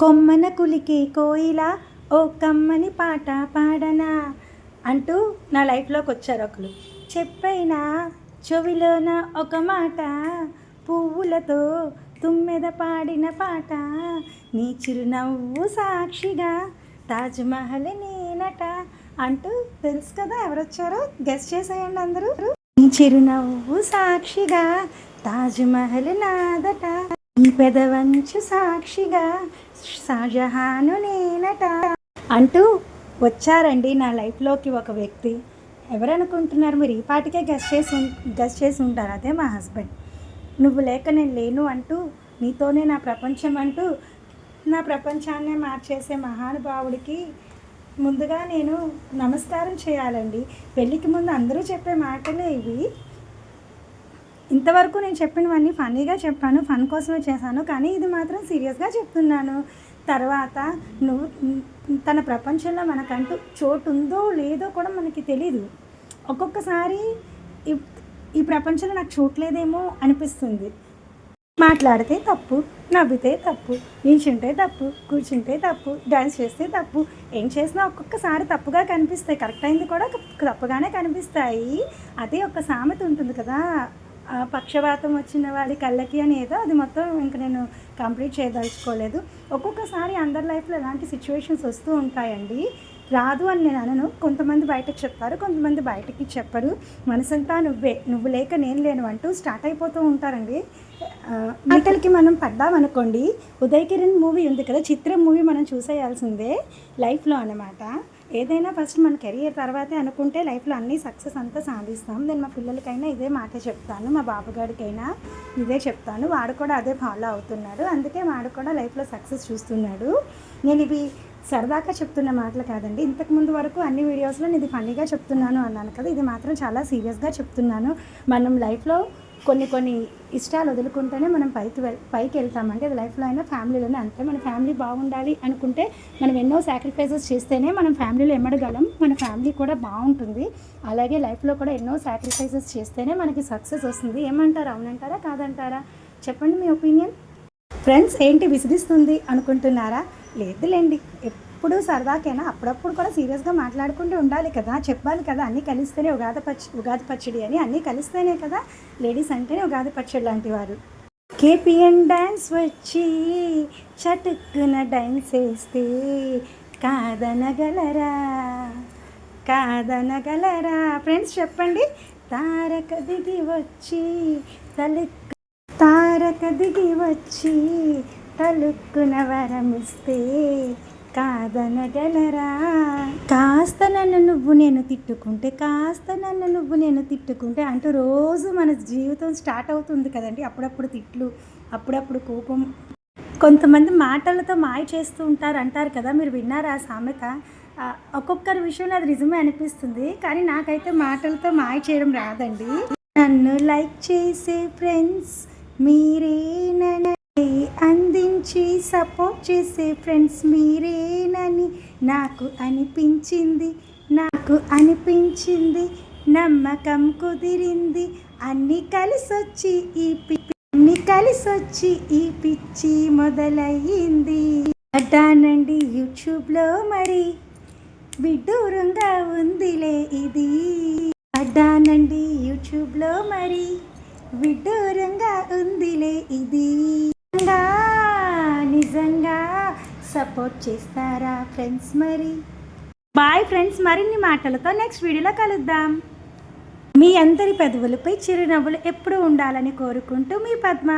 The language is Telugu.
కొమ్మన కులికి కోయిల ఓ కమ్మని పాట పాడనా? అంటూ నా లైఫ్లోకి వచ్చారు ఒకరు చెప్పైనా చెవిలోన ఒక మాట పువ్వులతో తుమ్మెద పాడిన పాట నీ చిరునవ్వు సాక్షిగా తాజ్మహల్ నేనట అంటూ తెలుసు కదా ఎవరొచ్చారో? గెస్ట్ చేసేయండి అందరూ. నీ చిరునవ్వు సాక్షిగా తాజ్మహల్ నాదట పెదవంచు సాక్షిగా షాజహాను నేనట. అంటూ వచ్చారండి నా లైఫ్లోకి ఒక వ్యక్తి. ఎవరనుకుంటున్నారు? మీరు ఈ పాటికే గెస్ట్ చేసి ఉం- గెస్ట్ చేసి ఉంటారు. అదే మా హస్బెండ్. నువ్వు లేక నేను లేను అంటూ నీతోనే నా ప్రపంచం అంటూ నా ప్రపంచాన్నే మార్చేసే మహానుభావుడికి ముందుగా నేను నమస్కారం చేయాలండి. పెళ్ళికి ముందు అందరూ చెప్పే మాటలే ఇవి. ఇంతవరకు నేను చెప్పినవన్నీ ఫన్నీగా చెప్పాను ఫన్ కోసమే చేశాను కానీ ఇది మాత్రం సీరియస్గా చెప్తున్నాను. తర్వాత నువ్వు తన ప్రపంచంలో మనకంటూ చోటు ఉందో లేదో కూడా మనకి తెలీదు. ఒక్కొక్కసారి ఈ- ప్రపంచంలో నాకు చోటు లేదేమో అనిపిస్తుంది. మాట్లాడితే తప్పు నవ్వితే తప్పు నిల్చుంటే తప్పు కూర్చుంటే తప్పు డ్యాన్స్ చేస్తే తప్పు ఏం చేసినా ఒక్కొక్కసారి తప్పుగా కనిపిస్తాయి. కరెక్ట్ అయింది కూడా తప్పుగానే కనిపిస్తాయి. అదే ఒక సామెత ఉంటుంది కదా పక్షవాతం వచ్చిన వాడి కళ్ళకి అని ఏదో అది మొత్తం ఇంక నేను కంప్లీట్ చేయదలుచుకోలేదు. ఒక్కొక్కసారి అందరి లైఫ్లో ఎలాంటి సిచ్యువేషన్స్ వస్తూ ఉంటాయండి. రాదు అని నేను అనను. కొంతమంది బయటకు చెప్తారు కొంతమంది బయటకి చెప్పరు. మనసంతా నువ్వే. నువ్వు లేక నేను లేను అంటూ స్టార్ట్ అయిపోతూ ఉంటారండి. మీటల్కి మనం పడ్డామనుకోండి ఉదయ్ కిరణ్ మూవీ ఉంది కదా చిత్రం మూవీ మనం చూసేయాల్సిందే లైఫ్లో అన్నమాట. ఏదైనా ఫస్ట్ మన కెరియర్ తర్వాతే అనుకుంటే లైఫ్లో అన్ని సక్సెస్ అంతా సాధిస్తాం. నేను మా పిల్లలకైనా ఇదే మాట చెప్తాను. మా బాబుగాడికైనా ఇదే చెప్తాను. వాడు కూడా అదే ఫాలో అవుతున్నాడు. అందుకే వాడు కూడా లైఫ్లో సక్సెస్ చూస్తున్నాడు. నేను ఇవి సరదాగా చెప్తున్న మాటలు కాదండి. ఇంతకు ముందు వరకు అన్ని వీడియోస్లో నేను ఇది ఫన్నీగా చెప్తున్నాను అన్నాను కదా. ఇది మాత్రం చాలా సీరియస్గా చెప్తున్నాను. మనం లైఫ్లో కొన్ని కొన్ని ఇష్టాలు వదులుకుంటేనే మనం పైకి వెల్ పైకి వెళ్తామంటే అది లైఫ్లో అయినా ఫ్యామిలీలోనే అంతే. మన ఫ్యామిలీ బాగుండాలి అనుకుంటే మనం ఎన్నో సాక్రిఫైసెస్ చేస్తేనే మనం ఫ్యామిలీలో ఎమ్మడగలం. మన ఫ్యామిలీ కూడా బాగుంటుంది. అలాగే లైఫ్లో కూడా ఎన్నో సాక్రిఫైసెస్ చేస్తేనే మనకి సక్సెస్ వస్తుంది. ఏమంటారా? అవునంటారా? కాదంటారా? చెప్పండి మీ ఒపీనియన్. ఫ్రెండ్స్ ఏంటి విసిగిస్తుంది అనుకుంటున్నారా? లేదులేండి. ఎప్పుడు సరదాకైనా? అప్పుడప్పుడు కూడా సీరియస్గా మాట్లాడుకుంటూ ఉండాలి కదా చెప్పాలి కదా అన్నీ కలిస్తేనే ఉగాది పచ్చ ఉగాది పచ్చడి అని అన్నీ కలిస్తేనే కదా లేడీస్ అంటేనే ఉగాది పచ్చడి లాంటి వారు. కేపిఎన్ డ్యాన్స్ వచ్చి చటుక్కున డ్యాన్స్ వేస్తే కాదనగలరా? కాదనగలరా? ఫ్రెండ్స్ చెప్పండి. తారక దిగి వచ్చి తలుక్కు తారక దిగి వచ్చి తలుక్కున వరమిస్తే కాదనగలరా? కాస్త నన్ను నువ్వు నేను తిట్టుకుంటే కాస్త నన్ను నువ్వు నేను తిట్టుకుంటే అంటూ రోజు మన జీవితం స్టార్ట్ అవుతుంది కదండి. అప్పుడప్పుడు తిట్లు అప్పుడప్పుడు కోపం. కొంతమంది మాటలతో మాయ చేస్తూ ఉంటారు అంటారు కదా. మీరు విన్నారా ఆ సామెత ఒక్కొక్కరి విషయంలో అది నిజమే అనిపిస్తుంది కానీ నాకైతే మాటలతో మాయ చేయడం రాదండి. నన్ను లైక్ చేసే ఫ్రెండ్స్ మీరేనని అందించి సపోర్ట్ చేసే ఫ్రెండ్స్ మీరేనని నాకు అనిపించింది నాకు అనిపించింది నమ్మకం కుదిరింది. అన్నీ కలిసొచ్చి ఈ పి అన్ని కలిసొచ్చి ఈ పిచ్చి మొదలయ్యింది. అడ్డానండి యూట్యూబ్లో మరి విడ్డూరంగా ఉందిలే ఇది. అడ్డానండి యూట్యూబ్లో మరి విడ్డూరంగా ఉందిలే ఇది. సపోర్ట్ చేస్తారా ఫ్రెండ్స్ మరి? బాయ్ ఫ్రెండ్స్ మరిన్ని మాటలతో నెక్స్ట్ వీడియోలో కలుద్దాం. మీ అందరి పెదవులపై చిరునవ్వులు ఎప్పుడూ ఉండాలని కోరుకుంటూ మీ పద్మ.